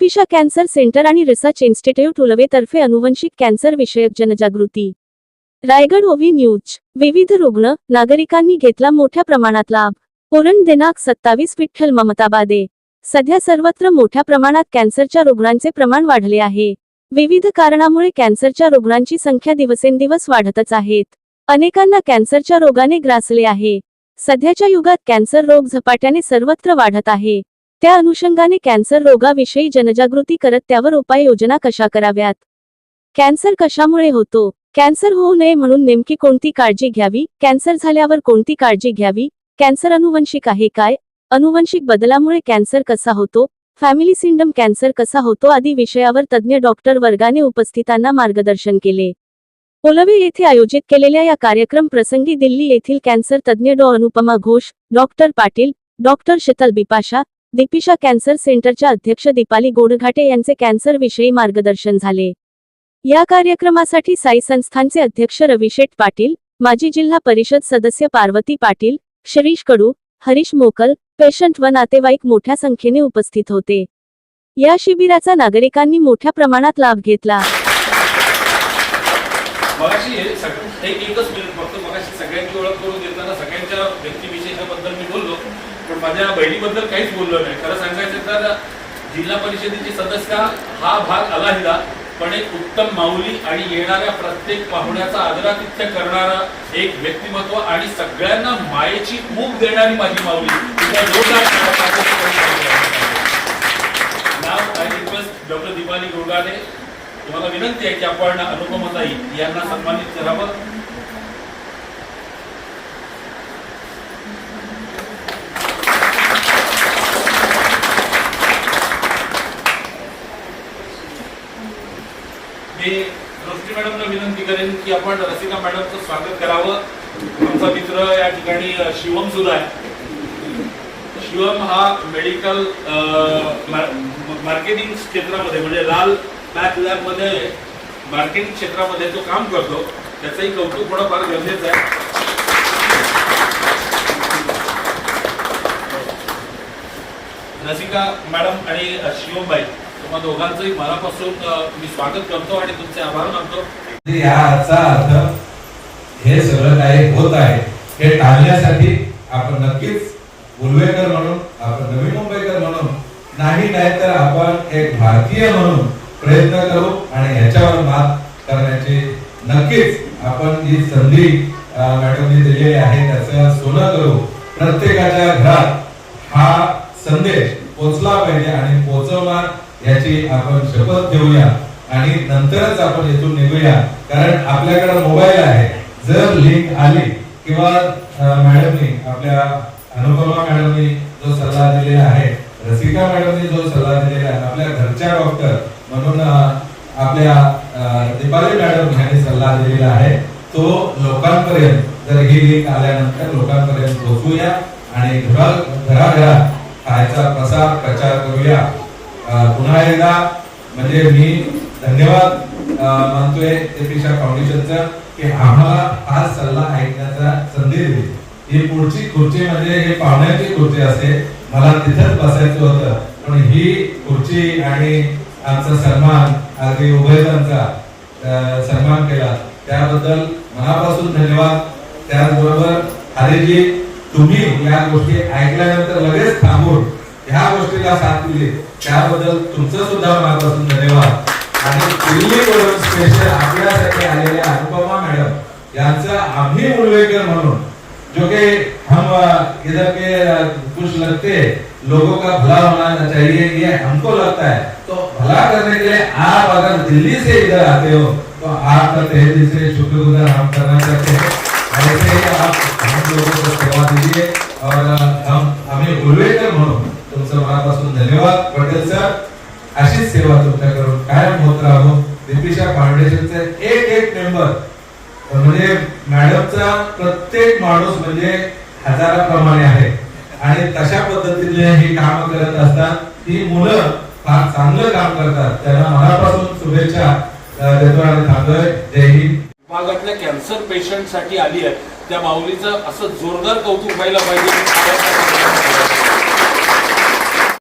Deepisha cancer centre आणि research institute उलवेतर्फे अनुवंशिक कॅन्सर विषयक जनजागृती. Raigad OV news. विविध रुग्ण नागरिकांनी घेतला मोठ्या प्रमाणात लाभ. पुरण दिनांक सत्तावीस विठ्ठल ममताबादे. सध्या सर्वत्र मोठ्या प्रमाणात कॅन्सरच्या रुग्णांचे प्रमाण वाढले आहे. विविध कारणामुळे कॅन्सरच्या रुग्णांची संख्या दिवसेंदिवस वाढतच आहेत. अनेकांना कॅन्सरच्या रोगाने ग्रासले आहे. सध्याच्या युगात कॅन्सर रोग झपाट्याने सर्वत्र वाढत आहे. त्या अनुषंगाने कॅन्सर रोगाविषयी जनजागृती करत त्यावर उपाययोजना कशा कराव्यात? कॅन्सर कशामुळे होतो? कॅन्सर होऊ नये म्हणून नेमकी कोणती काळजी घ्यावी? कॅन्सर झाल्यावर कोणती काळजी घ्यावी? कॅन्सर अनुवंशिक आहे काय? अनुवंशिक बदलामुळे कॅन्सर कसा होतो? फॅमिली सिंडम कॅन्सर कसा होतो? आदी विषयावर तज्ज्ञ डॉक्टर वर्गाने उपस्थितांना मार्गदर्शन केले. ओलवे येथे आयोजित केलेल्या या कार्यक्रम प्रसंगी दिल्ली येथील कॅन्सर तज्ज्ञ डॉ Anupama Ghosh doctor Patil doctor Sheetal Bipasha Deepisha cancer सेंटरच्या अध्यक्ष दीपाली गोडघाटे यांचे कॅन्सर विषयी मार्गदर्शन झाले. या कार्यक्रमासाठी साई संस्थानचे अध्यक्ष रविशेठ पाटील माजी जिल्हा परिषद सदस्य पार्वती पाटील शिरीष कडू हरीश मोकल पेशंट व नातेवाईक मोठ्या संख्येने उपस्थित होते. या शिबिराचा नागरिकांनी मोठ्या प्रमाणात लाभ घेतला. सगळ्यांची ओळख करून देताना सगळ्यांच्या व्यक्तिविशेषाबद्दल मी बोललो पण माझ्या बहिणीबद्दल काहीच बोललो नाही. खरं सांगायचं तर जिल्हा परिषदेची सदस्य हा भाग अलाहिदा पण एक उत्तम माऊली आणि येणाऱ्या प्रत्येक पाहुण्याचा आदरातिथ्य करणारा एक व्यक्तिमत्व आणि सगळ्यांना मायेची मूक देणारी माझी माऊली. नाव रिक्वेस्ट डॉक्टर दीपाली गोगाने तुम्हाला विनंती आहे की आपण अनुपमताई यांना सन्मानित करावं मी दृष्टी मॅडमला विनंती करेन की आपण रसिका मॅडमचं स्वागत करावं. आमचा मित्र या ठिकाणी शिवम सुद्धा आहे. शिवम हा मेडिकल मार्केटिंग क्षेत्रामध्ये म्हणजे लाल पॅथ लॅबमध्ये मार्केटिंग क्षेत्रामध्ये तो काम करतो. त्याचंही कौतुक होणं फार गरजेचं आहे. रसिका मॅडम आणि शिवमबाई तुम्हा दोघांचंही मनापासून मी स्वागत करतो आणि तुमचे आभार मानतो. याचा अर्थ हे सगळं काही होत आहे हे टाळण्यासाठी आपण नक्कीच उलवेकर म्हणून आपण नवी मुंबईकर म्हणून नाही नाही तर आपण एक भारतीय म्हणून प्रयत्न करू आणि ह्याच्यावर मात करण्याची नक्कीच आपण जी संधी मॅडमनी दिलेली आहे त्याचं सोनं करू. प्रत्येकाच्या घरात हा संदेश पोचला पाहिजे आणि पोचवणार याची आपण शपथ घेऊया आणि नंतरच आपण येथून निघूया. कारण आपल्याकडे मोबाईल आहे. जर लिंक आली किंवा मॅडमनी आपल्या अनुपमा मॅडमनी जो सल्ला दिलेला आहे रसिका मॅडमनी जो सल्ला दिलेला आहे आपल्या घरच्या डॉक्टर म्हणून आपल्या दिपाली दीपाली मॅडम यांनी सल्ला दिलेला आहे तो लोकांपर्यंत जर ही लिंक आल्यानंतर लोकांपर्यंत पोहोचूया आणि घरा घराघरात खायचा प्रसार प्रचार करूया. पुन्हा एकदा म्हणजे मी धन्यवाद मानतोय एपिशा फाउंडेशनचा की आम्हाला हा सल्ला ऐकण्याचा संधी दिली. ही पुढची खुर्ची म्हणजे हे पाहुण्याची खुर्ची असते मला तिथंच बसायचं होतं. पण ही खुर्ची आणि आमचा सन्मान अगदी उभयजणांचा अं, सन्मान केला. त्याबद्दल मनापासून धन्यवाद. त्याचबरोबर हरिजी तुम्ही या गोष्टी ऐकल्यानंतर लगेच थांबून ह्या गोष्टीला साथ दिली. त्याबद्दल तुमचं सुद्धा मनापासून धन्यवाद. आणि दिल्लीवरून स्पेशल आपल्यासाठी आलेल्या अनुपमा मॅडम यांचं आम्ही उल्लेखन म्हणून जो कि हम इधर के कुछ लगते लोगों का भला होना चाहिए ये हमको लगता है। तो भला करने के लिए आप अगर दिल्ली से इधर आते हो तो आपका तहे दिल से शुक्रगुजार हम करना चाहते हैं। ऐसे ही आप हम लोगों को सेवा दीजिए और हम हमें उल्लेखन म्हणून तुमचं मनापासून धन्यवाद. पटेल सर अशीच सेवा तुमच्याकडून कायम होत राहो दिपिशा फाउंडेशनचे एक एक मेंबर म्हणजे मॅडमचा प्रत्येक माणूस म्हणजे हजाराप्रमाणे आहे. आणि तशा पद्धतीने ही काम करत असतात. ती मुलं फार चांगलं काम करतात. त्यांना मनापासून शुभेच्छा देतो आणि थांबतोय. जय हिंद. विभागातल्या कॅन्सर पेशंटसाठी आली आहे. त्या माऊलीचं असं जोरदार कौतुक व्हायला पाहिजे.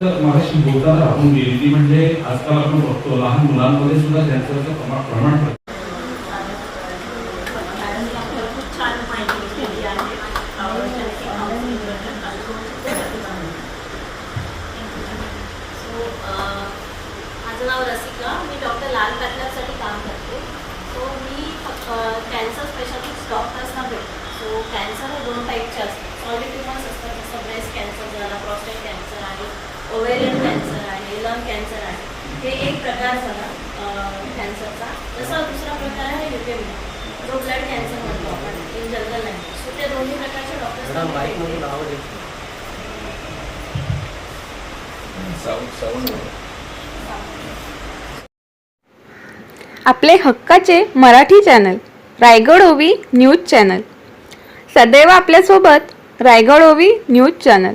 मगाशी बोलताना आपण गेली ती म्हणजे आजकाल आपण बघतो लहान मुलांमध्ये सुद्धा कॅन्सरचं प्रमाण प्रमाण खूप छान माहिती सो माझं नाव रसिका मी डॉक्टर लाल पॅथलॅबसाठी काम करते. सो मी कॅन्सर स्पेशालिस्ट डॉक्टर्सना भेटते. सो कॅन्सर हे दोन टाईपचे असतात. सॉलिड ट्युमर्स असतात जसं ब्रेस्ट कॅन्सर झाला प्रॉस्टेट कॅन्सर आहे. ओवेरियन कॅन्सर आहे लंग कॅन्सर आहे हे एक प्रकार झाला कॅन्सरचा जसा दुसरा प्रकार आहे युकेमिया जो ब्लड कॅन्सर म्हणतो आपण इन जनरल लँग्वेज सो ते दोन्ही प्रकारच्या डॉक्टर्सना भेटते आपले हक्काचे मराठी चॅनल रायगड ओवी न्यूज चॅनल. सदैव आपल्यासोबत रायगड ओवी न्यूज चॅनल.